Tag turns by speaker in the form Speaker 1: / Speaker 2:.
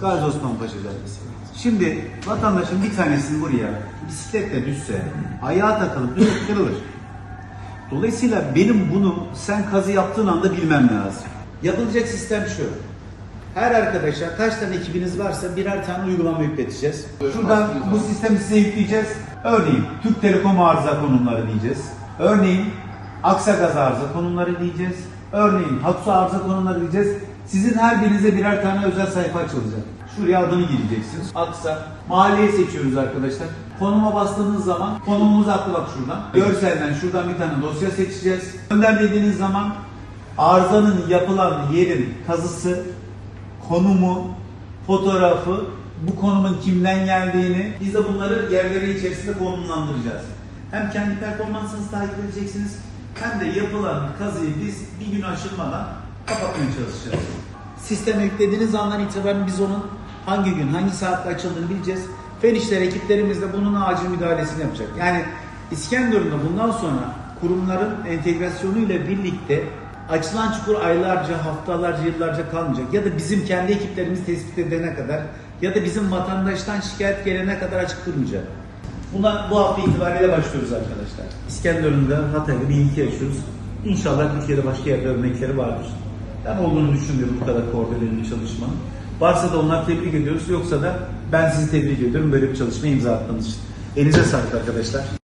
Speaker 1: Gazi Osman Paşa Caddesi. Şimdi vatandaşın bir tanesinin buraya bisikletle düşse, ayağa takılıp düşüp kırılır. Dolayısıyla benim bunu sen kazı yaptığın anda bilmem lazım. Yapılacak sistem şu. Her arkadaşa kaç tane ekibiniz varsa birer tane uygulama yükleteceğiz. Şuradan bu sistemi size yükleyeceğiz. Örneğin Türk Telekom arıza konumları diyeceğiz. Örneğin Aksagaz arıza konumları diyeceğiz. Örneğin Hatsu arıza konumları diyeceğiz. Sizin her birinize birer tane özel sayfa açılacak. Şuraya adını gireceksiniz. Aksa. Mahalleyi seçiyoruz arkadaşlar. Konuma bastığınız zaman konumumuz aklı bak şuradan. Görselden şuradan bir tane dosya seçeceğiz. Gönder dediğiniz zaman arızanın yapılan yerin kazısı, konumu, fotoğrafı, bu konumun kimden geldiğini biz de bunları yerleri içerisinde konumlandıracağız. Hem kendi performansınızı takip edeceksiniz hem de yapılan kazıyı biz bir gün aşılmadan kapatmaya çalışacağız. Sisteme yüklediğiniz andan itibaren biz onun hangi gün, hangi saatte açıldığını bileceğiz. Fen işleri ekiplerimiz de bunun acil müdahalesini yapacak. Yani İskenderun'da bundan sonra kurumların entegrasyonu ile birlikte açılan çukur aylarca, haftalarca, yıllarca kalmayacak. Ya da bizim kendi ekiplerimiz tespit edene kadar ya da bizim vatandaştan şikayet gelene kadar açık durmayacak. Buna bu hafta itibariyle başlıyoruz arkadaşlar. İskenderun'da, Hatay'da bir ilki yaşıyoruz. İnşallah Türkiye'de başka yerde örnekleri vardır. Ben olduğunu düşünmüyorum bu kadar koordineli bir çalışmanın. Varsa da onlar tebrik ediyoruz. Yoksa da ben sizi tebrik ediyorum böyle bir çalışma imza attığınız için. Elinize sağlık arkadaşlar.